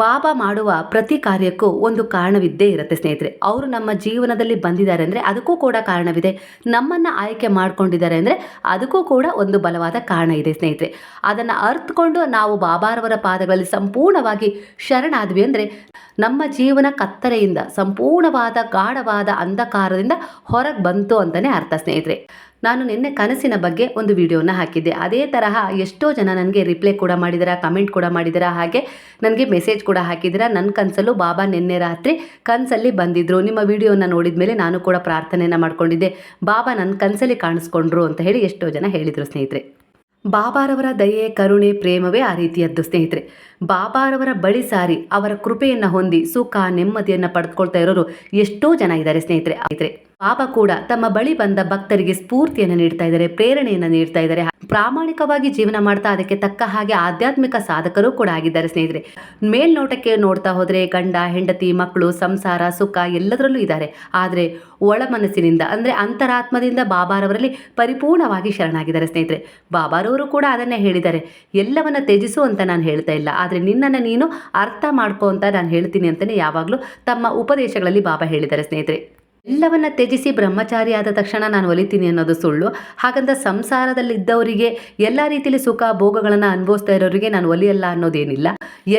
ಬಾಬಾ ಮಾಡುವ ಪ್ರತಿ ಕಾರ್ಯಕ್ಕೂ ಒಂದು ಕಾರಣವಿದ್ದೇ ಇರುತ್ತೆ ಸ್ನೇಹಿತರೆ. ಅವರು ನಮ್ಮ ಜೀವನದಲ್ಲಿ ಬಂದಿದ್ದಾರೆ ಅಂದರೆ ಅದಕ್ಕೂ ಕೂಡ ಕಾರಣವಿದೆ. ನಮ್ಮನ್ನು ಆಯ್ಕೆ ಮಾಡ್ಕೊಂಡಿದ್ದಾರೆ ಅಂದರೆ ಅದಕ್ಕೂ ಕೂಡ ಒಂದು ಬಲವಾದ ಕಾರಣ ಇದೆ ಸ್ನೇಹಿತರೆ. ಅದನ್ನು ಅರ್ಥಕೊಂಡು ನಾವು ಬಾಬಾರವರ ಪಾದಗಳಲ್ಲಿ ಸಂಪೂರ್ಣವಾಗಿ ಶರಣಾದ್ವಿ ಅಂದರೆ ನಮ್ಮ ಜೀವನ ಕತ್ತರೆಯಿಂದ ಸಂಪೂರ್ಣವಾದ, ಗಾಢವಾದ ಅಂಧಕಾರದಿಂದ ಹೊರಗೆ ಬಂತು ಅಂತಲೇ ಅರ್ಥ ಸ್ನೇಹಿತರೆ. ನಾನು ನಿನ್ನೆ ಕನಸಿನ ಬಗ್ಗೆ ಒಂದು ವಿಡಿಯೋನ ಹಾಕಿದ್ದೆ. ಅದೇ ತರಹ ಎಷ್ಟೋ ಜನ ನನಗೆ ರಿಪ್ಲೈ ಕೂಡ ಮಾಡಿದ್ದೀರಾ ಕಮೆಂಟ್ ಕೂಡ ಮಾಡಿದ್ದೀರಾ ಹಾಗೆ ನನಗೆ ಮೆಸೇಜ್ ಕೂಡ ಹಾಕಿದ್ದೀರಾ ನನ್ನ ಕನಸಲ್ಲೂ ಬಾಬಾ, ನಿನ್ನೆ ರಾತ್ರಿ ಕನಸಲ್ಲಿ ಬಂದಿದ್ದರು ನಿಮ್ಮ ವಿಡಿಯೋನ ನೋಡಿದ ಮೇಲೆ ನಾನು ಕೂಡ ಪ್ರಾರ್ಥನೆಯನ್ನು ಮಾಡ್ಕೊಂಡಿದ್ದೆ. ಬಾಬಾ ನನ್ನ ಕನಸಲ್ಲಿ ಕಾಣಿಸ್ಕೊಂಡ್ರು ಅಂತ ಹೇಳಿ ಎಷ್ಟೋ ಜನ ಹೇಳಿದರು ಸ್ನೇಹಿತರೆ. ಬಾಬಾರವರ ದಯೆ, ಕರುಣೆ, ಪ್ರೇಮವೇ ಆ ರೀತಿಯದ್ದು ಸ್ನೇಹಿತರೆ. ಬಾಬಾರವರ ಬಳಿ ಸಾರಿ, ಅವರ ಕೃಪೆಯನ್ನು ಹೊಂದಿ, ಸುಖ, ನೆಮ್ಮದಿಯನ್ನು ಪಡೆದುಕೊಳ್ತಾ ಇರೋರು ಎಷ್ಟೋ ಜನ ಇದ್ದಾರೆ ಸ್ನೇಹಿತರೆ ಸ್ನೇಹಿತರೆ. ಬಾಬಾ ಕೂಡ ತಮ್ಮ ಬಳಿ ಬಂದ ಭಕ್ತರಿಗೆ ಸ್ಫೂರ್ತಿಯನ್ನು ನೀಡ್ತಾ ಇದ್ದಾರೆ, ಪ್ರೇರಣೆಯನ್ನು ನೀಡ್ತಾ ಇದ್ದಾರೆ. ಪ್ರಾಮಾಣಿಕವಾಗಿ ಜೀವನ ಮಾಡ್ತಾ ಅದಕ್ಕೆ ತಕ್ಕ ಹಾಗೆ ಆಧ್ಯಾತ್ಮಿಕ ಸಾಧಕರು ಕೂಡ ಆಗಿದ್ದಾರೆ ಸ್ನೇಹಿತರೆ. ಮೇಲ್ನೋಟಕ್ಕೆ ನೋಡ್ತಾ ಹೋದರೆ ಗಂಡ, ಹೆಂಡತಿ, ಮಕ್ಕಳು, ಸಂಸಾರ, ಸುಖ ಎಲ್ಲದರಲ್ಲೂ ಇದ್ದಾರೆ. ಆದರೆ ಒಳ ಮನಸ್ಸಿನಿಂದ ಅಂದರೆ ಅಂತರಾತ್ಮದಿಂದ ಬಾಬಾರವರಲ್ಲಿ ಪರಿಪೂರ್ಣವಾಗಿ ಶರಣಾಗಿದ್ದಾರೆ ಸ್ನೇಹಿತರೆ. ಬಾಬಾರವರು ಕೂಡ ಅದನ್ನೇ ಹೇಳಿದ್ದಾರೆ. ಎಲ್ಲವನ್ನ ತ್ಯಜಿಸು ಅಂತ ನಾನು ಹೇಳ್ತಾ ಇಲ್ಲ. ಆದರೆ ನಿನ್ನನ್ನು ನೀನು ಅರ್ಥ ಮಾಡ್ಕೋ ಅಂತ ನಾನು ಹೇಳ್ತೀನಿ ಅಂತಲೇ ಯಾವಾಗಲೂ ತಮ್ಮ ಉಪದೇಶಗಳಲ್ಲಿ ಬಾಬಾ ಹೇಳಿದ್ದಾರೆ ಸ್ನೇಹಿತರೆ. ಎಲ್ಲವನ್ನ ತ್ಯಜಿಸಿ ಬ್ರಹ್ಮಚಾರಿ ಆದ ತಕ್ಷಣ ನಾನು ಒಲಿತೀನಿ ಅನ್ನೋದು ಸುಳ್ಳು. ಹಾಗಂತ ಸಂಸಾರದಲ್ಲಿದ್ದವರಿಗೆ ಎಲ್ಲ ರೀತಿಯಲ್ಲಿ ಸುಖ ಭೋಗಗಳನ್ನು ಅನುಭವಿಸ್ತಾ ಇರೋರಿಗೆ ನಾನು ಒಲಿಯಲ್ಲ ಅನ್ನೋದೇನಿಲ್ಲ.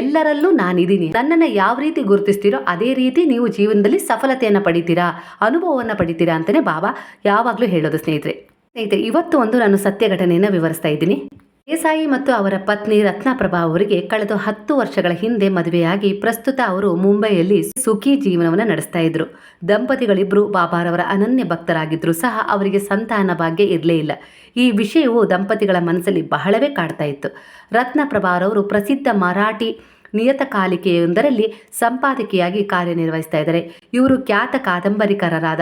ಎಲ್ಲರಲ್ಲೂ ನಾನಿದ್ದೀನಿ. ನನ್ನನ್ನು ಯಾವ ರೀತಿ ಗುರುತಿಸ್ತೀರೋ ಅದೇ ರೀತಿ ನೀವು ಜೀವನದಲ್ಲಿ ಸಫಲತೆಯನ್ನು ಪಡಿತೀರಾ, ಅನುಭವವನ್ನ ಪಡಿತೀರಾ ಅಂತಲೇ ಬಾಬಾ ಯಾವಾಗಲೂ ಹೇಳೋದು ಸ್ನೇಹಿತರೆ. ಸ್ನೇಹಿತರೆ, ಇವತ್ತು ಒಂದು ನಾನು ಸತ್ಯ ಘಟನೆಯನ್ನು ವಿವರಿಸ್ತಾ ಇದ್ದೀನಿ. ದೇಸಾಯಿ ಮತ್ತು ಅವರ ಪತ್ನಿ ರತ್ನಪ್ರಭಾ ಅವರಿಗೆ ಕಳೆದ ಹತ್ತು ವರ್ಷಗಳ ಹಿಂದೆ ಮದುವೆಯಾಗಿ ಪ್ರಸ್ತುತ ಅವರು ಮುಂಬೈಯಲ್ಲಿ ಸುಖಿ ಜೀವನವನ್ನು ನಡೆಸ್ತಾ ಇದ್ರು. ದಂಪತಿಗಳಿಬ್ರು ಬಾಬಾರವರ ಅನನ್ಯ ಭಕ್ತರಾಗಿದ್ರು ಸಹ ಅವರಿಗೆ ಸಂತಾನ ಭಾಗ್ಯ ಇರಲೇ ಇಲ್ಲ. ಈ ವಿಷಯವು ದಂಪತಿಗಳ ಮನಸ್ಸಲ್ಲಿ ಬಹಳವೇ ಕಾಡ್ತಾ ಇತ್ತು. ರತ್ನಪ್ರಭಾರವರು ಪ್ರಸಿದ್ಧ ಮರಾಠಿ ನಿಯತಕಾಲಿಕೆಯೊಂದರಲ್ಲಿ ಸಂಪಾದಕಿಯಾಗಿ ಕಾರ್ಯನಿರ್ವಹಿಸ್ತಾ ಇದ್ದಾರೆ. ಇವರು ಖ್ಯಾತ ಕಾದಂಬರಿಕಾರರಾದ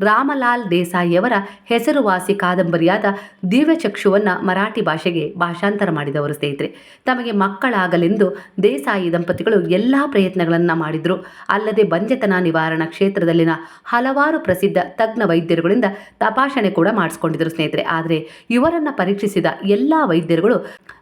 ರಾಮಲಾಲ್ ದೇಸಾಯಿಯವರ ಹೆಸರುವಾಸಿ ಕಾದಂಬರಿಯಾದ ದಿವ್ಯಚಕ್ಷುವನ್ನು ಮರಾಠಿ ಭಾಷೆಗೆ ಭಾಷಾಂತರ ಮಾಡಿದವರು ಸ್ನೇಹಿತರೆ. ತಮಗೆ ಮಕ್ಕಳಾಗಲೆಂದು ದೇಸಾಯಿ ದಂಪತಿಗಳು ಎಲ್ಲ ಪ್ರಯತ್ನಗಳನ್ನು ಮಾಡಿದರು. ಅಲ್ಲದೆ ಬಂಜತನ ನಿವಾರಣಾ ಕ್ಷೇತ್ರದಲ್ಲಿನ ಹಲವಾರು ಪ್ರಸಿದ್ಧ ತಜ್ಞ ವೈದ್ಯರುಗಳಿಂದ ತಪಾಸಣೆ ಕೂಡ ಮಾಡಿಸ್ಕೊಂಡಿದ್ರು ಸ್ನೇಹಿತರೆ. ಆದರೆ ಇವರನ್ನು ಪರೀಕ್ಷಿಸಿದ ಎಲ್ಲ ವೈದ್ಯರುಗಳು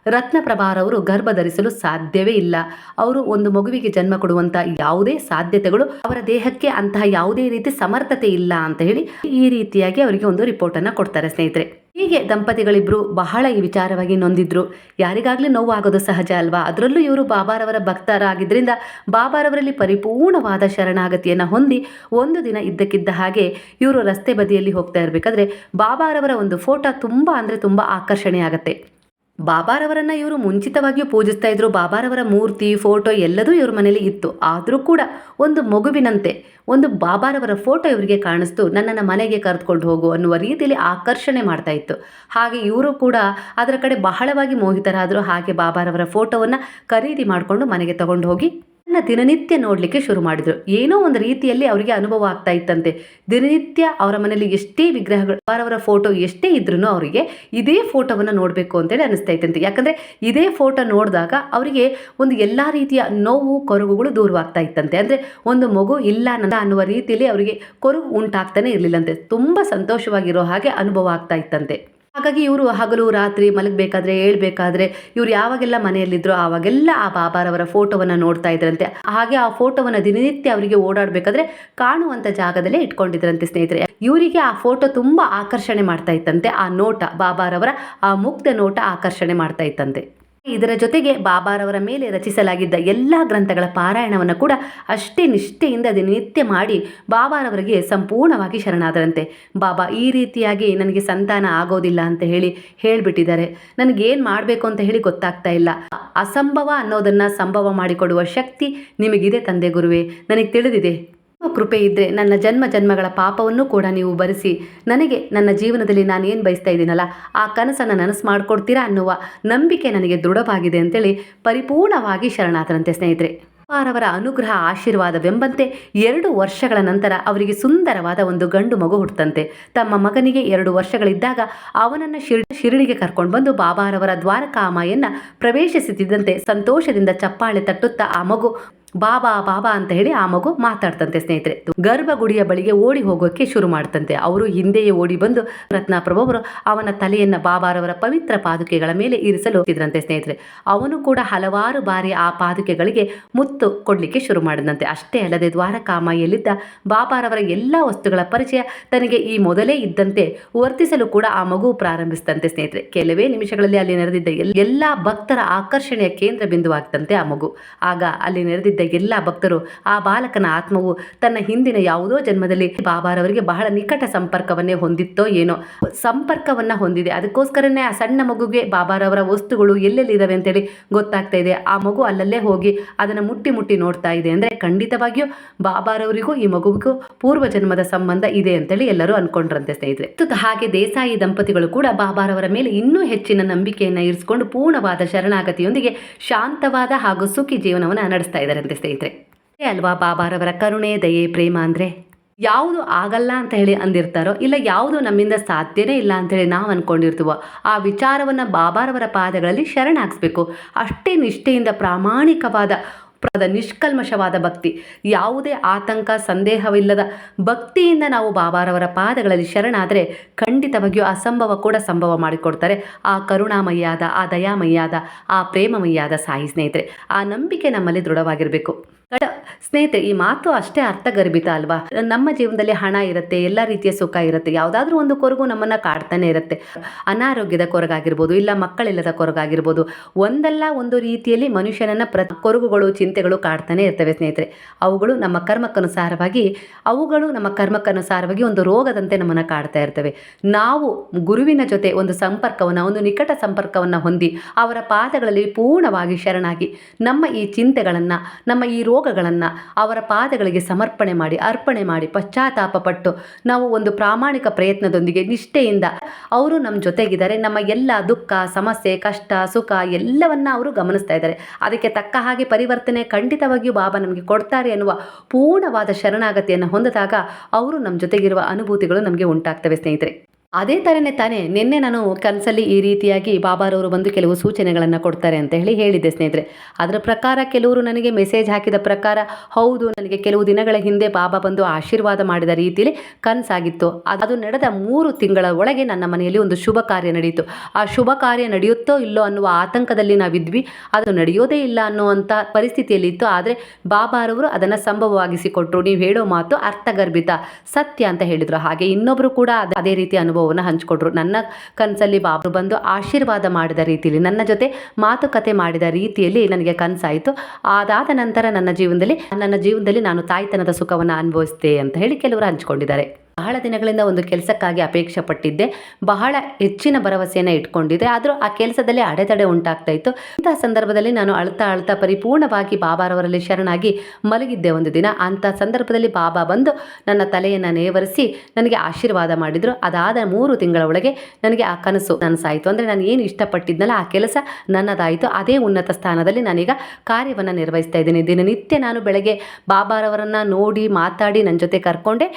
ರತ್ನಪ್ರಭಾರವರು ಗರ್ಭ ಧರಿಸಲು ಸಾಧ್ಯವೇ ಇಲ್ಲ. ಅವರು ಒಂದು ಮಗುವಿಗೆ ಜನ್ಮ ಕೊಡುವಂತಹ ಯಾವುದೇ ಸಾಧ್ಯತೆಗಳು ಅವರ ದೇಹಕ್ಕೆ ಅಂತಹ ಯಾವುದೇ ರೀತಿ ಸಮರ್ಥತೆ ಇಲ್ಲ ಅಂತ ಹೇಳಿ ಈ ರೀತಿಯಾಗಿ ಅವರಿಗೆ ಒಂದು ರಿಪೋರ್ಟ್ ಅನ್ನ ಕೊಡ್ತಾರೆ ಸ್ನೇಹಿತರೆ. ಹೀಗೆ ದಂಪತಿಗಳಿಬ್ರು ಬಹಳ ಈ ವಿಚಾರವಾಗಿ ನೊಂದಿದ್ರು. ಯಾರಿಗಾಗಲೇ ನೋವು ಆಗೋದು ಸಹಜ ಅಲ್ವಾ? ಅದರಲ್ಲೂ ಇವರು ಬಾಬಾರವರ ಭಕ್ತರಾಗಿದ್ದರಿಂದ ಬಾಬಾರವರಲ್ಲಿ ಪರಿಪೂರ್ಣವಾದ ಶರಣಾಗತಿಯನ್ನು ಹೊಂದಿ ಒಂದು ದಿನ ಇದ್ದಕ್ಕಿದ್ದ ಹಾಗೆ ಇವರು ರಸ್ತೆ ಬದಿಯಲ್ಲಿ ಹೋಗ್ತಾ ಇರಬೇಕಾದ್ರೆ ಬಾಬಾರವರ ಒಂದು ಫೋಟೋ ತುಂಬ ಅಂದರೆ ತುಂಬ ಆಕರ್ಷಣೆ ಆಗುತ್ತೆ ಬಾಬಾರವರನ್ನ ಇವರು ಮುಂಚಿತವಾಗಿಯೂ ಪೂಜಿಸ್ತಾ ಇದ್ರು. ಬಾಬಾರವರ ಮೂರ್ತಿ, ಫೋಟೋ ಎಲ್ಲದೂ ಇವ್ರ ಮನೇಲಿ ಇತ್ತು. ಆದರೂ ಕೂಡ ಒಂದು ಮಗುವಿನಂತೆ ಒಂದು ಬಾಬಾರವರ ಫೋಟೋ ಇವರಿಗೆ ಕಾಣಿಸ್ತು. ನನ್ನನ್ನು ಮನೆಗೆ ಕರೆದುಕೊಂಡು ಹೋಗು ಅನ್ನುವ ರೀತಿಯಲ್ಲಿ ಆಕರ್ಷಣೆ ಮಾಡ್ತಾ ಇತ್ತು. ಹಾಗೆ ಇವರು ಕೂಡ ಅದರ ಕಡೆ ಬಹಳವಾಗಿ ಮೋಹಿತರಾದರು. ಹಾಗೆ ಬಾಬಾರವರ ಫೋಟೋವನ್ನು ಖರೀದಿ ಮಾಡಿಕೊಂಡು ಮನೆಗೆ ತಗೊಂಡು ಹೋಗಿ ದಿನನಿತ್ಯ ನೋಡಲಿಕ್ಕೆ ಶುರು ಮಾಡಿದರು. ಏನೋ ಒಂದು ರೀತಿಯಲ್ಲಿ ಅವರಿಗೆ ಅನುಭವ ಆಗ್ತಾ ಇತ್ತಂತೆ. ದಿನನಿತ್ಯ ಅವರ ಮನೆಯಲ್ಲಿ ಎಷ್ಟೇ ವಿಗ್ರಹಗಳು ಅವರವರ ಫೋಟೋ ಎಷ್ಟೇ ಇದ್ರೂ ಅವರಿಗೆ ಇದೇ ಫೋಟೋವನ್ನು ನೋಡಬೇಕು ಅಂತೇಳಿ ಅನಿಸ್ತಾ ಇತ್ತಂತೆ. ಯಾಕಂದರೆ ಇದೇ ಫೋಟೋ ನೋಡಿದಾಗ ಅವರಿಗೆ ಒಂದು ಎಲ್ಲ ರೀತಿಯ ನೋವು, ಕೊರಗುಗಳು ದೂರವಾಗ್ತಾ ಇತ್ತಂತೆ. ಅಂದರೆ ಒಂದು ಮಗು ಇಲ್ಲ ನನ್ನ ಅನ್ನುವ ರೀತಿಯಲ್ಲಿ ಅವರಿಗೆ ಕೊರಗು ಉಂಟಾಗ್ತಾನೆ ಇರಲಿಲ್ಲಂತೆ. ತುಂಬ ಸಂತೋಷವಾಗಿರೋ ಹಾಗೆ ಅನುಭವ ಆಗ್ತಾ ಇತ್ತಂತೆ. ಹಾಗಾಗಿ ಇವರು ಹಗಲು ರಾತ್ರಿ ಮಲಗಬೇಕಾದ್ರೆ, ಹೇಳ್ಬೇಕಾದ್ರೆ ಇವ್ರು ಯಾವಾಗೆಲ್ಲ ಮನೆಯಲ್ಲಿದ್ರು ಆವಾಗೆಲ್ಲ ಆ ಬಾಬಾರವರ ಫೋಟೋವನ್ನು ನೋಡ್ತಾ ಇದ್ರಂತೆ. ಹಾಗೆ ಆ ಫೋಟೋವನ್ನು ದಿನನಿತ್ಯ ಅವರಿಗೆ ಓಡಾಡಬೇಕಾದ್ರೆ ಕಾಣುವಂಥ ಜಾಗದಲ್ಲೇ ಇಟ್ಕೊಂಡಿದ್ರಂತೆ ಸ್ನೇಹಿತರೆ. ಇವರಿಗೆ ಆ ಫೋಟೋ ತುಂಬ ಆಕರ್ಷಣೆ ಮಾಡ್ತಾ ಇತ್ತಂತೆ. ಆ ನೋಟ, ಬಾಬಾರವರ ಆ ಮುಗ್ಧ ನೋಟ ಆಕರ್ಷಣೆ ಮಾಡ್ತಾ ಇತ್ತಂತೆ. ಇದರ ಜೊತೆಗೆ ಬಾಬಾರವರ ಮೇಲೆ ರಚಿಸಲಾಗಿದ್ದ ಎಲ್ಲ ಗ್ರಂಥಗಳ ಪಾರಾಯಣವನ್ನು ಕೂಡ ಅಷ್ಟೇ ನಿಷ್ಠೆಯಿಂದ ದಿನನಿತ್ಯ ಮಾಡಿ ಬಾಬಾರವರಿಗೆ ಸಂಪೂರ್ಣವಾಗಿ ಶರಣಾದರಂತೆ. ಬಾಬಾ, ಈ ರೀತಿಯಾಗಿ ನನಗೆ ಸಂತಾನ ಆಗೋದಿಲ್ಲ ಅಂತ ಹೇಳಿ ಹೇಳಿಬಿಟ್ಟಿದ್ದಾರೆ. ನನಗೇನು ಮಾಡಬೇಕು ಅಂತ ಹೇಳಿ ಗೊತ್ತಾಗ್ತಾ ಇಲ್ಲ. ಅಸಂಭವ ಅನ್ನೋದನ್ನು ಸಂಭವ ಮಾಡಿಕೊಡುವ ಶಕ್ತಿ ನಿಮಗಿದೆ ತಂದೆ ಗುರುವೇ. ನನಗೆ ತಿಳಿದಿದೆ. ಕೃಪೆ ಇದ್ದರೆ ನನ್ನ ಜನ್ಮ ಜನ್ಮಗಳ ಪಾಪವನ್ನು ಕೂಡ ನೀವು ಬರೆಸಿ ನನಗೆ ನನ್ನ ಜೀವನದಲ್ಲಿ ನಾನು ಏನು ಬಯಸ್ತಾ ಇದ್ದೀನಲ್ಲ, ಆ ಕನಸನ್ನು ನನಸು ಮಾಡಿಕೊಡ್ತೀರಾ ಅನ್ನುವ ನಂಬಿಕೆ ನನಗೆ ದೃಢವಾಗಿದೆ ಅಂತೇಳಿ ಪರಿಪೂರ್ಣವಾಗಿ ಶರಣಾದರಂತೆ ಸ್ನೇಹಿತರೆ. ಅವರ ಅನುಗ್ರಹ, ಆಶೀರ್ವಾದವೆಂಬಂತೆ ಎರಡು ವರ್ಷಗಳ ನಂತರ ಅವರಿಗೆ ಸುಂದರವಾದ ಒಂದು ಗಂಡು ಮಗು ಹುಟ್ಟಂತೆ. ತಮ್ಮ ಮಗನಿಗೆ ಎರಡು ವರ್ಷಗಳಿದ್ದಾಗ ಅವನನ್ನು ಶಿರ್, ಶಿರಡಿಗೆ ಕರ್ಕೊಂಡು ಬಂದು ಬಾಬಾರವರ ದ್ವಾರಕಾಮಯನ್ನ ಪ್ರವೇಶಿಸುತ್ತಿದ್ದಂತೆ ಸಂತೋಷದಿಂದ ಚಪ್ಪಾಳೆ ತಟ್ಟುತ್ತಾ ಆ ಮಗು ಬಾಬಾ ಬಾಬಾ ಅಂತ ಹೇಳಿ ಆ ಮಗು ಮಾತಾಡ್ತಂತೆ ಸ್ನೇಹಿತರೆ. ಗರ್ಭಗುಡಿಯ ಬಳಿಗೆ ಓಡಿ ಹೋಗೋಕೆ ಶುರು ಮಾಡ್ತಂತೆ. ಅವರು ಹಿಂದೆಯೇ ಓಡಿ ಬಂದು ರತ್ನಾಪ್ರಭು ಅವನ ತಲೆಯನ್ನ ಬಾಬಾರವರ ಪವಿತ್ರ ಪಾದುಕೆಗಳ ಮೇಲೆ ಇರಿಸಲು ಹೋಗ್ತಿದ್ರಂತೆ ಸ್ನೇಹಿತರೆ. ಅವನು ಕೂಡ ಹಲವಾರು ಬಾರಿ ಆ ಪಾದುಕೆಗಳಿಗೆ ಮುತ್ತು ಕೊಡ್ಲಿಕ್ಕೆ ಶುರು ಮಾಡಿದಂತೆ. ಅಷ್ಟೇ ಅಲ್ಲದೆ ದ್ವಾರಕಾಮಾಯಿಯಲ್ಲಿದ್ದ ಬಾಬಾರವರ ಎಲ್ಲ ವಸ್ತುಗಳ ಪರಿಚಯ ತನಗೆ ಈ ಮೊದಲೇ ಇದ್ದಂತೆ ವರ್ತಿಸಲು ಕೂಡ ಆ ಮಗು ಪ್ರಾರಂಭಿಸಿದಂತೆ ಸ್ನೇಹಿತರೆ. ಕೆಲವೇ ನಿಮಿಷಗಳಲ್ಲಿ ಅಲ್ಲಿ ನೆರೆದಿದ್ದ ಎಲ್ಲಾ ಭಕ್ತರ ಆಕರ್ಷಣೆಯ ಕೇಂದ್ರ ಬಿಂದುವಾಗ್ತಂತೆ ಆ ಮಗು. ಆಗ ಅಲ್ಲಿ ನೆರೆದಿದ್ದ ಎಲ್ಲ ಭಕ್ತರು, ಆ ಬಾಲಕನ ಆತ್ಮವು ತನ್ನ ಹಿಂದಿನ ಯಾವುದೋ ಜನ್ಮದಲ್ಲಿ ಬಾಬಾರವರಿಗೆ ಬಹಳ ನಿಕಟ ಸಂಪರ್ಕವನ್ನೇ ಹೊಂದಿತ್ತೋ ಏನೋ. ಸಂಪರ್ಕವನ್ನ ಹೊಂದಿದೆ. ಅದಕ್ಕೋಸ್ಕರನೇ ಆ ಸಣ್ಣ ಮಗುಗೆ ಬಾಬಾರವರ ವಸ್ತುಗಳು ಎಲ್ಲೆಲ್ಲಿದ್ದಾವೆ ಅಂತೇಳಿ ಗೊತ್ತಾಗ್ತಾ ಇದೆ. ಆ ಮಗು ಅಲ್ಲಲ್ಲೇ ಹೋಗಿ ಅದನ್ನು ಮುಟ್ಟಿ ಮುಟ್ಟಿ ನೋಡ್ತಾ ಇದೆ. ಅಂದ್ರೆ ಖಂಡಿತವಾಗಿಯೂ ಬಾಬಾರವರಿಗೂ ಈ ಮಗುವಿಗೂ ಪೂರ್ವ ಜನ್ಮದ ಸಂಬಂಧ ಇದೆ ಅಂತೇಳಿ ಎಲ್ಲರೂ ಅನ್ಕೊಂಡ್ರಂತೆ ಸ್ನೇಹಿತರೆ. ಹಾಗೆ ದೇಸಾಯಿ ದಂಪತಿಗಳು ಕೂಡ ಬಾಬಾರವರ ಮೇಲೆ ಇನ್ನೂ ಹೆಚ್ಚಿನ ನಂಬಿಕೆಯನ್ನ ಇರಿಸಿಕೊಂಡು ಪೂರ್ಣವಾದ ಶರಣಾಗತಿಯೊಂದಿಗೆ ಶಾಂತವಾದ ಹಾಗೂ ಸುಖಿ ಜೀವನವನ್ನು ನಡೆಸ್ತಾ ಇದ್ದಾರಂತೆ ಸ್ನೇಹಿತರೆ. ಅಲ್ವಾ ಬಾಬಾರವರ ಕರುಣೆ, ದಯೆ, ಪ್ರೇಮ ಅಂದರೆ? ಯಾವುದು ಆಗಲ್ಲ ಅಂತ ಹೇಳಿ ಅಂದಿರ್ತಾರೋ ಇಲ್ಲ ಯಾವುದು ನಮ್ಮಿಂದ ಸಾಧ್ಯನೇ ಇಲ್ಲ ಅಂತೇಳಿ ನಾವು ಅಂದ್ಕೊಂಡಿರ್ತೀವೋ ಆ ವಿಚಾರವನ್ನು ಬಾಬಾರವರ ಪಾದಗಳಲ್ಲಿ ಶರಣಾಗಿಸ್ಬೇಕು. ಅಷ್ಟೇ ನಿಷ್ಠೆಯಿಂದ ಪ್ರಾಮಾಣಿಕವಾದ ನಿಷ್ಕಲ್ಮಶವಾದ ಭಕ್ತಿ. ಯಾವುದೇ ಆತಂಕ, ಸಂದೇಹವಿಲ್ಲದ ಭಕ್ತಿಯಿಂದ ನಾವು ಬಾಬಾರವರ ಪಾದಗಳಲ್ಲಿ ಶರಣಾದರೆ ಖಂಡಿತವಾಗಿಯೂ ಅಸಂಭವ ಕೂಡ ಸಂಭವ ಮಾಡಿಕೊಡ್ತಾರೆ. ಆ ಕರುಣಾಮಯ್ಯಾದ, ಆ ದಯಾಮಯ್ಯಾದ, ಆ ಪ್ರೇಮಮಯ್ಯಾದ ಸಾಯಿ ಸ್ನೇಹಿತರೆ, ಆ ನಂಬಿಕೆ ನಮ್ಮಲ್ಲಿ ದೃಢವಾಗಿರಬೇಕು. ಸ್ನೇಹಿತರೆ, ಈ ಮಾತು ಅಷ್ಟೇ ಅರ್ಥಗರ್ಭಿತ ಅಲ್ವಾ? ನಮ್ಮ ಜೀವನದಲ್ಲಿ ಹಣ ಇರುತ್ತೆ, ಎಲ್ಲ ರೀತಿಯ ಸುಖ ಇರುತ್ತೆ, ಯಾವುದಾದ್ರೂ ಒಂದು ಕೊರಗು ನಮ್ಮನ್ನು ಕಾಡ್ತಾನೆ ಇರುತ್ತೆ. ಅನಾರೋಗ್ಯದ ಕೊರಗಾಗಿರ್ಬೋದು, ಇಲ್ಲ ಮಕ್ಕಳಿಲ್ಲದ ಕೊರಗಾಗಿರ್ಬೋದು, ಒಂದಲ್ಲ ಒಂದು ರೀತಿಯಲ್ಲಿ ಮನುಷ್ಯನನ್ನ ಪ್ರ ಕೊರಗುಗಳು, ಚಿಂತೆಗಳು ಕಾಡ್ತಾನೆ ಇರ್ತವೆ ಸ್ನೇಹಿತರೆ. ಅವುಗಳು ನಮ್ಮ ಕರ್ಮಕ್ಕನುಸಾರವಾಗಿ, ಅವುಗಳು ನಮ್ಮ ಕರ್ಮಕ್ಕನುಸಾರವಾಗಿ ಒಂದು ರೋಗದಂತೆ ನಮ್ಮನ್ನು ಕಾಡ್ತಾ ಇರ್ತವೆ. ನಾವು ಗುರುವಿನ ಜೊತೆ ಒಂದು ಸಂಪರ್ಕವನ್ನು, ಒಂದು ನಿಕಟ ಸಂಪರ್ಕವನ್ನು ಹೊಂದಿ, ಅವರ ಪಾದಗಳಲ್ಲಿ ಪೂರ್ಣವಾಗಿ ಶರಣಾಗಿ ನಮ್ಮ ಈ ಚಿಂತೆಗಳನ್ನು, ನಮ್ಮ ಈ ರೋಗಗಳನ್ನು ಅವರ ಪಾದಗಳಿಗೆ ಸಮರ್ಪಣೆ ಮಾಡಿ, ಅರ್ಪಣೆ ಮಾಡಿ ಪಶ್ಚಾತ್ತಾಪ ಪಟ್ಟು ನಾವು ಒಂದು ಪ್ರಾಮಾಣಿಕ ಪ್ರಯತ್ನದೊಂದಿಗೆ ನಿಷ್ಠೆಯಿಂದ ಅವರು ನಮ್ಮ ಜೊತೆಗಿದ್ದಾರೆ. ನಮ್ಮ ಎಲ್ಲ ದುಃಖ, ಸಮಸ್ಯೆ, ಕಷ್ಟ, ಸುಖ ಎಲ್ಲವನ್ನ ಅವರು ಗಮನಿಸ್ತಾ ಇದ್ದಾರೆ. ಅದಕ್ಕೆ ತಕ್ಕ ಹಾಗೆ ಪರಿವರ್ತನೆ ಖಂಡಿತವಾಗಿಯೂ ಬಾಬಾ ನಮಗೆ ಕೊಡ್ತಾರೆ ಎನ್ನುವ ಪೂರ್ಣವಾದ ಶರಣಾಗತಿಯನ್ನು ಹೊಂದಿದಾಗ ಅವರು ನಮ್ಮ ಜೊತೆಗಿರುವ ಅನುಭೂತಿಗಳು ನಮಗೆ ಉಂಟಾಗ್ತವೆ ಸ್ನೇಹಿತರೆ. ಅದೇ ಥರನೇ ತಾನೇ ನಿನ್ನೆ ನಾನು ಕನಸಲ್ಲಿ ಈ ರೀತಿಯಾಗಿ ಬಾಬಾರವರು ಬಂದು ಕೆಲವು ಸೂಚನೆಗಳನ್ನು ಕೊಡ್ತಾರೆ ಅಂತ ಹೇಳಿ ಹೇಳಿದ್ದೆ ಸ್ನೇಹಿತರೆ. ಅದರ ಪ್ರಕಾರ ಕೆಲವರು ನನಗೆ ಮೆಸೇಜ್ ಹಾಕಿದ ಪ್ರಕಾರ, ಹೌದು, ನನಗೆ ಕೆಲವು ದಿನಗಳ ಹಿಂದೆ ಬಾಬಾ ಬಂದು ಆಶೀರ್ವಾದ ಮಾಡಿದ ರೀತಿಯಲ್ಲಿ ಕನಸಾಗಿತ್ತು. ಅದು ನಡೆದ ಮೂರು ತಿಂಗಳ ಒಳಗೆ ನನ್ನ ಮನೆಯಲ್ಲಿ ಒಂದು ಶುಭ ಕಾರ್ಯ ನಡೆಯಿತು ಆ ಶುಭ ಕಾರ್ಯ ನಡೆಯುತ್ತೋ ಇಲ್ಲೋ ಅನ್ನುವ ಆತಂಕದಲ್ಲಿ ನಾವಿದ್ವಿ. ಅದು ನಡೆಯೋದೇ ಇಲ್ಲ ಅನ್ನುವಂಥ ಪರಿಸ್ಥಿತಿಯಲ್ಲಿ ಇತ್ತು ಆದರೆ ಬಾಬಾರವರು ಅದನ್ನು ಸಂಭವವಾಗಿಸಿಕೊಟ್ರು. ನೀವು ಹೇಳೋ ಮಾತು ಅರ್ಥಗರ್ಭಿತ, ಸತ್ಯ ಅಂತ ಹೇಳಿದರು. ಹಾಗೆ ಇನ್ನೊಬ್ಬರು ಕೂಡ ಅದೇ ರೀತಿ ಅನುಭವವನ್ನು ಹಂಚಿಕೊಟ್ರು. ನನ್ನ ಕನಸಲ್ಲಿ ಬಾಬರು ಬಂದು ಆಶೀರ್ವಾದ ಮಾಡಿದ ರೀತಿಯಲ್ಲಿ, ನನ್ನ ಜೊತೆ ಮಾತುಕತೆ ಮಾಡಿದ ರೀತಿಯಲ್ಲಿ ನನಗೆ ಕನಸಾಯಿತು. ಅದಾದ ನಂತರ ನನ್ನ ಜೀವನದಲ್ಲಿ ನನ್ನ ಜೀವನದಲ್ಲಿ ನಾನು ತಾಯ್ತನದ ಸುಖವನ್ನು ಅನುಭವಿಸಿದೆ ಅಂತ ಹೇಳಿ ಕೆಲವರು ಹಂಚಿಕೊಂಡಿದ್ದಾರೆ. ಬಹಳ ದಿನಗಳಿಂದ ಒಂದು ಕೆಲಸಕ್ಕಾಗಿ ಅಪೇಕ್ಷೆ ಪಟ್ಟಿದ್ದೆ ಬಹಳ ಹೆಚ್ಚಿನ ಭರವಸೆಯನ್ನು ಇಟ್ಕೊಂಡಿದ್ದೆ. ಆದರೂ ಆ ಕೆಲಸದಲ್ಲಿ ಅಡೆತಡೆ ಉಂಟಾಗ್ತಾ ಇತ್ತು. ಇಂತಹ ಸಂದರ್ಭದಲ್ಲಿ ನಾನು ಅಳ್ತಾ ಅಳ್ತಾ ಪರಿಪೂರ್ಣವಾಗಿ ಬಾಬಾರವರಲ್ಲಿ ಶರಣಾಗಿ ಮಲಗಿದ್ದೆ ಒಂದು ದಿನ. ಅಂಥ ಸಂದರ್ಭದಲ್ಲಿ ಬಾಬಾ ಬಂದು ನನ್ನ ತಲೆಯನ್ನು ನೇವರಿಸಿ ನನಗೆ ಆಶೀರ್ವಾದ ಮಾಡಿದರು. ಅದಾದ ಮೂರು ತಿಂಗಳ ಒಳಗೆ ನನಗೆ ಆ ಕನಸು ನನಸಾಯಿತು. ಅಂದರೆ ನಾನು ಏನು ಇಷ್ಟಪಟ್ಟಿದ್ನಲ್ಲ ಆ ಕೆಲಸ ನನ್ನದಾಯಿತು. ಅದೇ ಉನ್ನತ ಸ್ಥಾನದಲ್ಲಿ ನಾನೀಗ ಕಾರ್ಯವನ್ನು ನಿರ್ವಹಿಸ್ತಾ ಇದ್ದೀನಿ. ದಿನನಿತ್ಯ ನಾನು ಬೆಳಗ್ಗೆ ಬಾಬಾರವರನ್ನು ನೋಡಿ ಮಾತಾಡಿ ನನ್ನ ಜೊತೆ ಕರ್ಕೊಂಡೆ.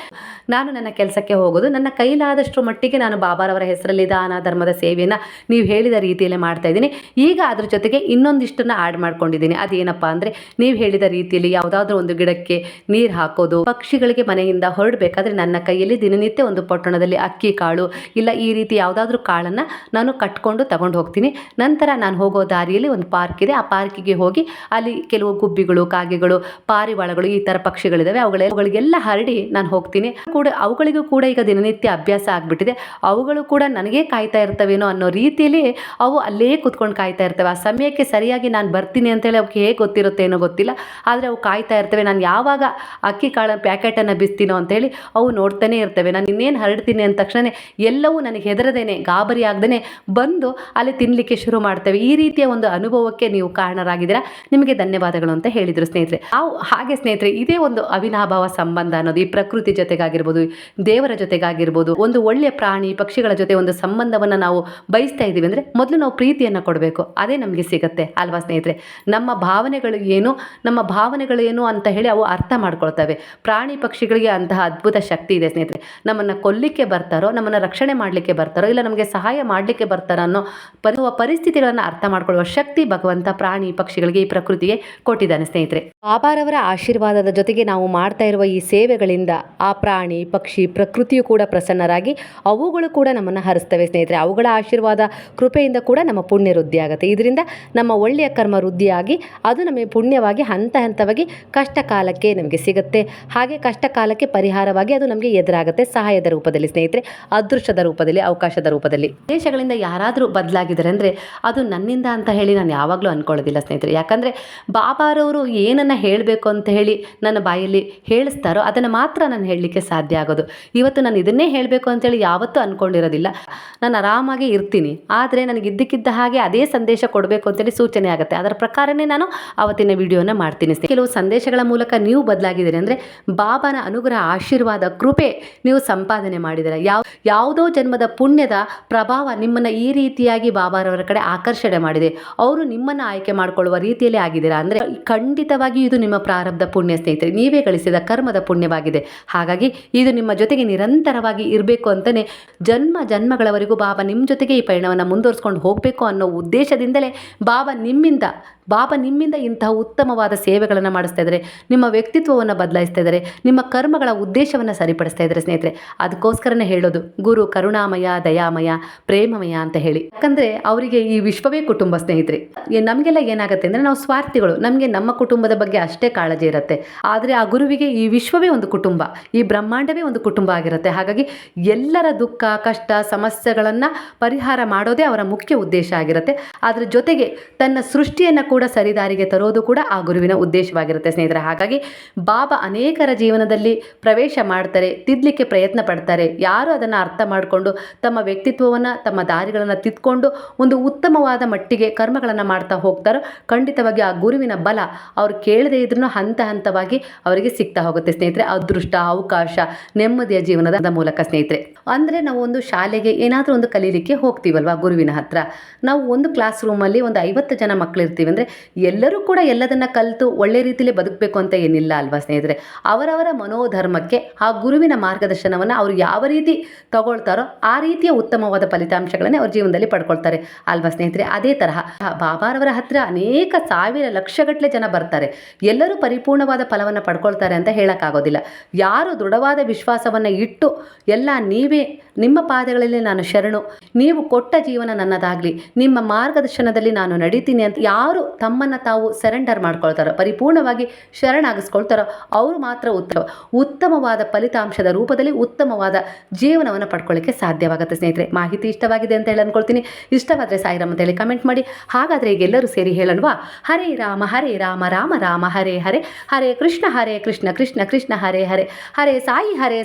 ನಾನು ನನ್ನ ಕೆಲಸಕ್ಕೆ ಹೋಗೋದು, ನನ್ನ ಕೈಲಾದಷ್ಟು ಮಟ್ಟಿಗೆ ನಾನು ಬಾಬಾರವರ ಹೆಸರಲ್ಲಿ ದಾನ ಧರ್ಮದ ಸೇವೆಯನ್ನು ನೀವು ಹೇಳಿದ ರೀತಿಯಲ್ಲೇ ಮಾಡ್ತಾ ಇದ್ದೀನಿ. ಈಗ ಅದ್ರ ಜೊತೆಗೆ ಇನ್ನೊಂದಿಷ್ಟನ್ನು ಆ್ಯಡ್ ಮಾಡ್ಕೊಂಡಿದ್ದೀನಿ. ಅದೇನಪ್ಪ ಅಂದರೆ, ನೀವು ಹೇಳಿದ ರೀತಿಯಲ್ಲಿ ಯಾವುದಾದ್ರೂ ಒಂದು ಗಿಡಕ್ಕೆ ನೀರು ಹಾಕೋದು, ಪಕ್ಷಿಗಳಿಗೆ ಮನೆಯಿಂದ ಹೊರಡಬೇಕಾದ್ರೆ ನನ್ನ ಕೈಯಲ್ಲಿ ದಿನನಿತ್ಯ ಒಂದು ಪೊಟ್ಟಣದಲ್ಲಿ ಅಕ್ಕಿ ಕಾಳು, ಇಲ್ಲ ಈ ರೀತಿ ಯಾವುದಾದ್ರೂ ಕಾಳನ್ನು ನಾನು ಕಟ್ಕೊಂಡು ತಗೊಂಡು ಹೋಗ್ತೀನಿ. ನಂತರ ನಾನು ಹೋಗೋ ದಾರಿಯಲ್ಲಿ ಒಂದು ಪಾರ್ಕ್ ಇದೆ. ಆ ಪಾರ್ಕಿಗೆ ಹೋಗಿ ಅಲ್ಲಿ ಕೆಲವು ಗುಬ್ಬಿಗಳು, ಕಾಗೆಗಳು, ಪಾರಿವಾಳಗಳು ಈ ಥರ ಪಕ್ಷಿಗಳಿದ್ದಾವೆ ಅವುಗಳ ಅವುಗಳಿಗೆಲ್ಲ ಹರಡಿ ನಾನು ಹೋಗ್ತೀನಿ. ಕೂಡ ಅವುಗಳಿಗೂ ಕೂಡ ಈಗ ದಿನನಿತ್ಯ ಅಭ್ಯಾಸ ಆಗಿಬಿಟ್ಟಿದೆ. ಅವುಗಳು ಕೂಡ ನನಗೇ ಕಾಯ್ತಾ ಇರ್ತವೇನೋ ಅನ್ನೋ ರೀತಿಯಲ್ಲಿ ಅವು ಅಲ್ಲೇ ಕೂತ್ಕೊಂಡು ಕಾಯ್ತಾ ಇರ್ತವೆ. ಆ ಸಮಯಕ್ಕೆ ಸರಿಯಾಗಿ ನಾನು ಬರ್ತೀನಿ ಅಂತೇಳಿ ಅವಕ್ಕೆ ಹೇಗೆ ಗೊತ್ತಿರುತ್ತೆ ಏನೋ ಗೊತ್ತಿಲ್ಲ. ಆದರೆ ಅವು ಕಾಯ್ತಾ ಇರ್ತವೆ. ನಾನು ಯಾವಾಗ ಅಕ್ಕಿ ಕಾಳ ಪ್ಯಾಕೆಟನ್ನು ಬಿಸ್ತೀನೋ ಅಂತೇಳಿ ಅವು ನೋಡ್ತಾನೆ ಇರ್ತವೆ. ನಾನು ಇನ್ನೇನು ಹರಡ್ತೀನಿ ಅಂದ ತಕ್ಷಣ ಎಲ್ಲವೂ ನನಗೆ ಹೆದರದೇನೆ, ಗಾಬರಿ ಆಗದೇ ಬಂದು ಅಲ್ಲಿ ತಿನ್ನಲಿಕ್ಕೆ ಶುರು ಮಾಡ್ತವೆ. ಈ ರೀತಿಯ ಒಂದು ಅನುಭವಕ್ಕೆ ನೀವು ಕಾರಣರಾಗಿದ್ದೀರಾ. ನಿಮಗೆ ಧನ್ಯವಾದಗಳು ಅಂತ ಹೇಳಿದರು ಸ್ನೇಹಿತರೆ. ಹಾಗೆ ಸ್ನೇಹಿತರೆ, ಇದೇ ಒಂದು ಅವಿನಾಭಾವ ಸಂಬಂಧ ಅನ್ನೋದು ಈ ಪ್ರಕೃತಿ ಜೊತೆಗಾಗಿರ್ಬೋದು ದೇವರ ಜೊತೆಗಾಗಿರ್ಬೋದು, ಒಂದು ಒಳ್ಳೆಯ ಪ್ರಾಣಿ, ಪಕ್ಷಿಗಳ ಜೊತೆ ಒಂದು ಸಂಬಂಧವನ್ನು ನಾವು ಬಯಸ್ತಾ ಇದ್ದೀವಿ ಅಂದರೆ ಮೊದಲು ನಾವು ಪ್ರೀತಿಯನ್ನು ಕೊಡಬೇಕು. ಅದೇ ನಮಗೆ ಸಿಗುತ್ತೆ, ಅಲ್ವಾ ಸ್ನೇಹಿತರೆ? ನಮ್ಮ ಭಾವನೆಗಳು ಏನು, ನಮ್ಮ ಭಾವನೆಗಳು ಏನು ಅಂತ ಹೇಳಿ ಅವು ಅರ್ಥ ಮಾಡ್ಕೊಳ್ತವೆ. ಪ್ರಾಣಿ, ಪಕ್ಷಿಗಳಿಗೆ ಅಂತಹ ಅದ್ಭುತ ಶಕ್ತಿ ಇದೆ ಸ್ನೇಹಿತರೆ. ನಮ್ಮನ್ನು ಕೊಲ್ಲಿಕ್ಕೆ ಬರ್ತಾರೋ, ನಮ್ಮನ್ನು ರಕ್ಷಣೆ ಮಾಡಲಿಕ್ಕೆ ಬರ್ತಾರೋ, ಇಲ್ಲ ನಮಗೆ ಸಹಾಯ ಮಾಡಲಿಕ್ಕೆ ಬರ್ತಾರೋ ಅನ್ನೋ ಬರುವ ಪರಿಸ್ಥಿತಿಗಳನ್ನು ಅರ್ಥ ಮಾಡ್ಕೊಳ್ಳುವ ಶಕ್ತಿ ಭಗವಂತ ಪ್ರಾಣಿ, ಪಕ್ಷಿಗಳಿಗೆ ಈ ಪ್ರಕೃತಿಗೆ ಕೊಟ್ಟಿದ್ದಾನೆ ಸ್ನೇಹಿತರೆ. ಬಾಬಾರವರ ಆಶೀರ್ವಾದದ ಜೊತೆಗೆ ನಾವು ಮಾಡ್ತಾ ಇರುವ ಈ ಸೇವೆಗಳಿಂದ ಆ ಪ್ರಾಣಿ, ಪಕ್ಷಿ ಪ್ರಕೃತಿಯು ಕೂಡ ಪ್ರಸನ್ನರಾಗಿ ಅವುಗಳು ಕೂಡ ನಮ್ಮನ್ನು ಹರಿಸ್ತವೆ ಸ್ನೇಹಿತರೆ. ಅವುಗಳ ಆಶೀರ್ವಾದ, ಕೃಪೆಯಿಂದ ಕೂಡ ನಮ್ಮ ಪುಣ್ಯ ವೃದ್ಧಿ ಆಗುತ್ತೆ ಇದರಿಂದ ನಮ್ಮ ಒಳ್ಳೆಯ ಕರ್ಮ ವೃದ್ಧಿಯಾಗಿ ಅದು ನಮಗೆ ಪುಣ್ಯವಾಗಿ, ಹಂತ ಹಂತವಾಗಿ ಕಷ್ಟ ಕಾಲಕ್ಕೆ ನಮಗೆ ಸಿಗುತ್ತೆ. ಹಾಗೆ ಕಷ್ಟ ಕಾಲಕ್ಕೆ ಪರಿಹಾರವಾಗಿ ಅದು ನಮಗೆ ಎದುರಾಗುತ್ತೆ ಸಹಾಯದ ರೂಪದಲ್ಲಿ ಸ್ನೇಹಿತರೆ, ಅದೃಷ್ಟದ ರೂಪದಲ್ಲಿ, ಅವಕಾಶದ ರೂಪದಲ್ಲಿ. ದೇಶಗಳಿಂದ ಯಾರಾದರೂ ಬದಲಾಗಿದ್ದಾರೆ ಅಂದರೆ ಅದು ನನ್ನಿಂದ ಅಂತ ಹೇಳಿ ನಾನು ಯಾವಾಗಲೂ ಅನ್ಕೊಳ್ಳೋದಿಲ್ಲ ಸ್ನೇಹಿತರೆ. ಯಾಕಂದರೆ ಬಾಬಾರವರು ಏನನ್ನು ಹೇಳಬೇಕು ಅಂತ ಹೇಳಿ ನನ್ನ ಬಾಯಲ್ಲಿ ಹೇಳಿಸ್ತಾರೋ ಅದನ್ನು ಮಾತ್ರ ನಾನು ಹೇಳಲಿಕ್ಕೆ ಸಾಧ್ಯ ಆಗೋದು. ಇವತ್ತು ನಾನು ಇದನ್ನೇ ಹೇಳಬೇಕು ಅಂತೇಳಿ ಯಾವತ್ತೂ ಅಂದ್ಕೊಂಡಿರೋದಿಲ್ಲ ನಾನು ಆರಾಮಾಗಿ ಇರ್ತೀನಿ. ಆದರೆ ನನಗೆ ಇದ್ದಕ್ಕಿದ್ದ ಹಾಗೆ ಅದೇ ಸಂದೇಶ ಕೊಡಬೇಕು ಅಂತೇಳಿ ಸೂಚನೆ ಆಗುತ್ತೆ. ಅದರ ಪ್ರಕಾರನೇ ನಾನು ಅವತ್ತಿನ ವಿಡಿಯೋನ ಮಾಡ್ತೀನಿ. ಕೆಲವು ಸಂದೇಶಗಳ ಮೂಲಕ ನೀವು ಬದಲಾಗಿದ್ದೀರಿ ಅಂದರೆ ಬಾಬಾನ ಅನುಗ್ರಹ, ಆಶೀರ್ವಾದ, ಕೃಪೆ ನೀವು ಸಂಪಾದನೆ ಮಾಡಿದರೆ ಯಾವ, ಯಾವುದೋ ಜನ್ಮದ ಪುಣ್ಯದ ಪ್ರಭಾವ ನಿಮ್ಮನ್ನು ಈ ರೀತಿಯಾಗಿ ಬಾಬಾರವರ ಕಡೆ ಆಕರ್ಷಣೆ ಮಾಡಿದೆ. ಅವರು ನಿಮ್ಮನ್ನು ಆಯ್ಕೆ ಮಾಡಿಕೊಳ್ಳುವ ರೀತಿಯಲ್ಲಿ ಆಗಿದ್ದೀರಾ? ಅಂದರೆ ಖಂಡಿತವಾಗಿ ಇದು ನಿಮ್ಮ ಪ್ರಾರಬ್ಧ ಪುಣ್ಯ ಸ್ನೇಹಿತರೆ. ನೀವೇ ಗಳಿಸಿದ ಕರ್ಮದ ಪುಣ್ಯವಾಗಿದೆ. ಹಾಗಾಗಿ ಇದು ನಿಮ್ಮ ಜೊತೆಗೆ ನಿರಂತರವಾಗಿ ಇರಬೇಕು ಅಂತಲೇ ಜನ್ಮ ಜನ್ಮಗಳವರೆಗೂ ಬಾಬಾ ನಿಮ್ಮ ಜೊತೆಗೆ ಈ ಪಯಣವನ್ನು ಮುಂದುವರಿಸ್ಕೊಂಡು ಹೋಗಬೇಕು ಅನ್ನೋ ಉದ್ದೇಶದಿಂದಲೇ ಬಾಬಾ ನಿಮ್ಮಿಂದ ಬಾಬಾ ನಿಮ್ಮಿಂದ ಇಂತಹ ಉತ್ತಮವಾದ ಸೇವೆಗಳನ್ನು ಮಾಡಿಸ್ತಾ ಇದ್ದಾರೆ ನಿಮ್ಮ ವ್ಯಕ್ತಿತ್ವವನ್ನು ಬದಲಾಯಿಸ್ತಾ ಇದ್ದಾರೆ ನಿಮ್ಮ ಕರ್ಮಗಳ ಉದ್ದೇಶವನ್ನು ಸರಿಪಡಿಸ್ತಾ ಇದ್ದಾರೆ ಸ್ನೇಹಿತರೆ. ಅದಕ್ಕೋಸ್ಕರನೇ ಹೇಳೋದು, ಗುರು ಕರುಣಾಮಯ, ದಯಾಮಯ, ಪ್ರೇಮಮಯ ಅಂತ ಹೇಳಿ. ಯಾಕಂದರೆ ಅವರಿಗೆ ಈ ವಿಶ್ವವೇ ಕುಟುಂಬ ಸ್ನೇಹಿತರೆ. ನಮಗೆಲ್ಲ ಏನಾಗುತ್ತೆ ಅಂದರೆ ನಾವು ಸ್ವಾರ್ಥಿಗಳು. ನಮಗೆ ನಮ್ಮ ಕುಟುಂಬದ ಬಗ್ಗೆ ಅಷ್ಟೇ ಕಾಳಜಿ ಇರುತ್ತೆ. ಆದರೆ ಆ ಗುರುವಿಗೆ ಈ ವಿಶ್ವವೇ ಒಂದು ಕುಟುಂಬ. ಈ ಬ್ರಹ್ಮಾಂಡವೇ ಒಂದು ಕುಟುಂಬ ಆಗಿರುತ್ತೆ. ಹಾಗಾಗಿ ಎಲ್ಲರ ದುಃಖ, ಕಷ್ಟ, ಸಮಸ್ಯೆಗಳನ್ನು ಪರಿಹಾರ ಮಾಡೋದೇ ಅವರ ಮುಖ್ಯ ಉದ್ದೇಶ ಆಗಿರುತ್ತೆ. ಅದರ ಜೊತೆಗೆ ತನ್ನ ಸೃಷ್ಟಿಯನ್ನು ಕೂಡ ಸರಿದಾರಿಗೆ ತರೋದು ಕೂಡ ಆ ಗುರುವಿನ ಉದ್ದೇಶವಾಗಿರುತ್ತೆ ಸ್ನೇಹಿತರೆ. ಹಾಗಾಗಿ ಬಾಬಾ ಅನೇಕರ ಜೀವನದಲ್ಲಿ ಪ್ರವೇಶ ಮಾಡ್ತಾರೆ ತಿದ್ದಲಿಕ್ಕೆ ಪ್ರಯತ್ನ ಪಡ್ತಾರೆ. ಯಾರು ಅದನ್ನು ಅರ್ಥ ಮಾಡಿಕೊಂಡು ತಮ್ಮ ವ್ಯಕ್ತಿತ್ವವನ್ನು, ತಮ್ಮ ದಾರಿಗಳನ್ನು ತಿದ್ಕೊಂಡು ಒಂದು ಉತ್ತಮವಾದ ಮಟ್ಟಿಗೆ ಕರ್ಮಗಳನ್ನು ಮಾಡ್ತಾ ಹೋಗ್ತಾರೋ ಖಂಡಿತವಾಗಿ ಆ ಗುರುವಿನ ಬಲ ಅವ್ರು ಕೇಳದೇ ಇದ್ರೂ ಹಂತ ಹಂತವಾಗಿ ಅವರಿಗೆ ಸಿಗ್ತಾ ಹೋಗುತ್ತೆ ಸ್ನೇಹಿತರೆ. ಅದೃಷ್ಟ, ಅವಕಾಶ ನೆಮ್ಮದಿಯ ಜೀವನದ ಮೂಲಕ ಸ್ನೇಹಿತರೆ. ಅಂದರೆ ನಾವು ಒಂದು ಶಾಲೆಗೆ ಏನಾದರೂ ಒಂದು ಕಲೀಲಿಕ್ಕೆ ಹೋಗ್ತೀವಲ್ವಾ ಗುರುವಿನ ಹತ್ರ? ನಾವು ಒಂದು ಕ್ಲಾಸ್ ರೂಮಲ್ಲಿ ಒಂದು ಐವತ್ತು ಜನ ಮಕ್ಕಳು ಇರ್ತೀವಿ ಅಂದರೆ ಎಲ್ಲರೂ ಕೂಡ ಎಲ್ಲದನ್ನ ಕಲಿತು ಒಳ್ಳೆ ರೀತಿಯಲ್ಲಿ ಬದುಕಬೇಕು ಅಂತ ಏನಿಲ್ಲ ಅಲ್ವಾ ಸ್ನೇಹಿತರೆ? ಅವರವರ ಮನೋಧರ್ಮಕ್ಕೆ ಆ ಗುರುವಿನ ಮಾರ್ಗದರ್ಶನವನ್ನು ಅವರು ಯಾವ ರೀತಿ ತಗೊಳ್ತಾರೋ ಆ ರೀತಿಯ ಉತ್ತಮವಾದ ಫಲಿತಾಂಶಗಳನ್ನೇ ಅವ್ರ ಜೀವನದಲ್ಲಿ ಪಡ್ಕೊಳ್ತಾರೆ ಅಲ್ವಾ ಸ್ನೇಹಿತರೆ? ಅದೇ ತರಹ ಬಾಬಾರವರ ಹತ್ರ ಅನೇಕ ಸಾವಿರ ಲಕ್ಷಗಟ್ಟಲೆ ಜನ ಬರ್ತಾರೆ. ಎಲ್ಲರೂ ಪರಿಪೂರ್ಣವಾದ ಫಲವನ್ನು ಪಡ್ಕೊಳ್ತಾರೆ ಅಂತ ಹೇಳೋಕ್ಕಾಗೋದಿಲ್ಲ. ಯಾರು ದೃಢವಾದ ವಿಶ್ವಾಸವನ್ನು ಇಟ್ಟು ಎಲ್ಲ ನೀವೇ ನಿಮ್ಮ ಪಾದಗಳಲ್ಲಿ ನಾನು ಶರಣು. ನೀವು ಕೊಟ್ಟ ಜೀವನ ನನ್ನದಾಗಲಿ. ನಿಮ್ಮ ಮಾರ್ಗದರ್ಶನದಲ್ಲಿ ನಾನು ನಡೀತೀನಿ ಅಂತ ಯಾರು ತಮ್ಮನ್ನು ತಾವು ಸರೆಂಡರ್ ಮಾಡ್ಕೊಳ್ತಾರೋ, ಪರಿಪೂರ್ಣವಾಗಿ ಶರಣಾಗಿಸ್ಕೊಳ್ತಾರೋ, ಅವರು ಮಾತ್ರ ಉತ್ತಮ. ಉತ್ತಮವಾದ ಫಲಿತಾಂಶದ ರೂಪದಲ್ಲಿ ಉತ್ತಮವಾದ ಜೀವನವನ್ನು ಪಡ್ಕೊಳ್ಳಿಕ್ಕೆ ಸಾಧ್ಯವಾಗುತ್ತೆ ಸ್ನೇಹಿತರೆ. ಮಾಹಿತಿ ಇಷ್ಟವಾಗಿದೆ ಅಂತ ಹೇಳಿ ಅಂದ್ಕೊಳ್ತೀನಿ ಇಷ್ಟವಾದರೆ ಸಾಯಿರಾಮ್ ಅಂತ ಹೇಳಿ ಕಮೆಂಟ್ ಮಾಡಿ. ಹಾಗಾದರೆ ಈಗೆಲ್ಲರೂ ಸೇರಿ ಹೇಳಲ್ವಾ ಹರೇ ರಾಮ ಹರೇ ರಾಮ ರಾಮ ರಾಮ, ಹರೇ ಹರೇ. ಹರೇ ಕೃಷ್ಣ ಹರೇ ಕೃಷ್ಣ ಕೃಷ್ಣ ಕೃಷ್ಣ, ಹರೇ ಹರೇ. ಹರೇ ಸಾಯಿ, ಹರೇ